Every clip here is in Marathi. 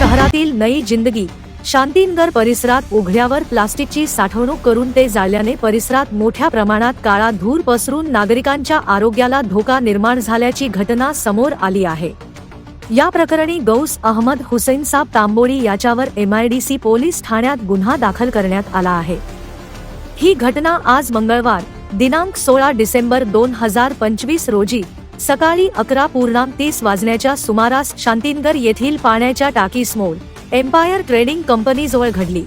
शहरातील नई जिंदगी. शांतीनगर परिसरात उघड्यावर प्लास्टिकची साठवणूक करून ते जाळल्याने परिसरात मोठ्या प्रमाणात काळा धूर पसरून नागरिकांच्या आरोग्याला धोका निर्माण झाल्याची घटना समोर आली आहे. या प्रकरणी गौस अहमद हुसैन साब तांबोळी याच्यावर एमआयडीसी पोलीस ठाण्यात गुन्हा दाखल करण्यात आला आहे. ही घटना आज मंगळवार दिनांक सोळा डिसेंबर दोन हजार पंचवीस रोजी सकाळी अकरा पूर्णांक तीस वाजण्याच्या सुमारास शांतीनगर येथील पाण्याच्या टाकीसमोर एम्पायर ट्रेडिंग कंपनीजवळ घडली.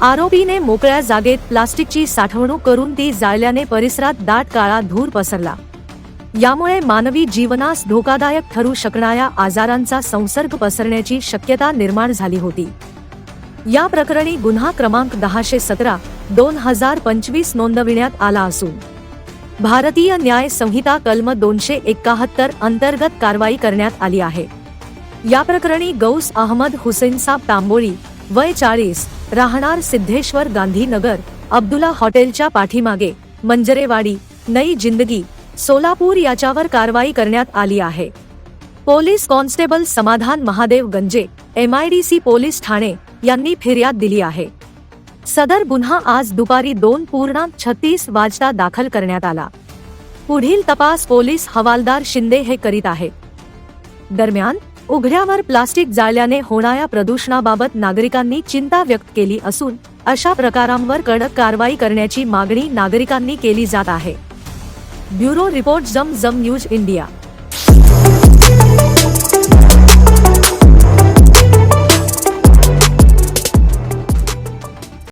आरोपीने मोकळ्या जागेत प्लास्टिकची साठवणूक करून ती जाळल्याने परिसरात दाट काळा धूर पसरला. यामुळे मानवी जीवनास धोकादायक ठरू शकणाऱ्या आजारांचा संसर्ग पसरण्याची शक्यता निर्माण झाली होती. या प्रकरणी गुन्हा क्रमांक दहाशे सतरा दोन हजार पंचवीस नोंदविण्यात आला असून भारतीय न्याय संहिता कलम दोनशे एकाहत्तर अंतर्गत कारवाई करण्यात आली आहे. या प्रकरणी गौस अहमद हुसेन साब तांबोळी वय चाळीस राहणार सिद्धेश्वर गांधीनगर अब्दुला हॉटेलच्या पाठीमागे मंजरेवाडी नई जिंदगी सोलापूर याच्यावर कारवाई करण्यात आली आहे. पोलीस कॉन्स्टेबल समाधान महादेव गंजे एमआयडीसी पोलीस ठाणे यांनी फिर्याद दिली आहे. सदर गुन्हा आज दुपारी दोन पूर्णांक छत्तीस वाजता दाखल करण्यात आला. पुढील तपास पोलीस हवालदार शिंदे हे करीत आहेत. दरम्यान उघड्यावर प्लास्टिक जाळल्याने होणाऱ्या प्रदूषणाबाबत नागरिकांनी चिंता व्यक्त केली असून अशा प्रकारांवर कडक कारवाई करण्याची मागणी नागरिकांनी केली जात आहे. ब्युरो रिपोर्ट जम जम न्यूज इंडिया.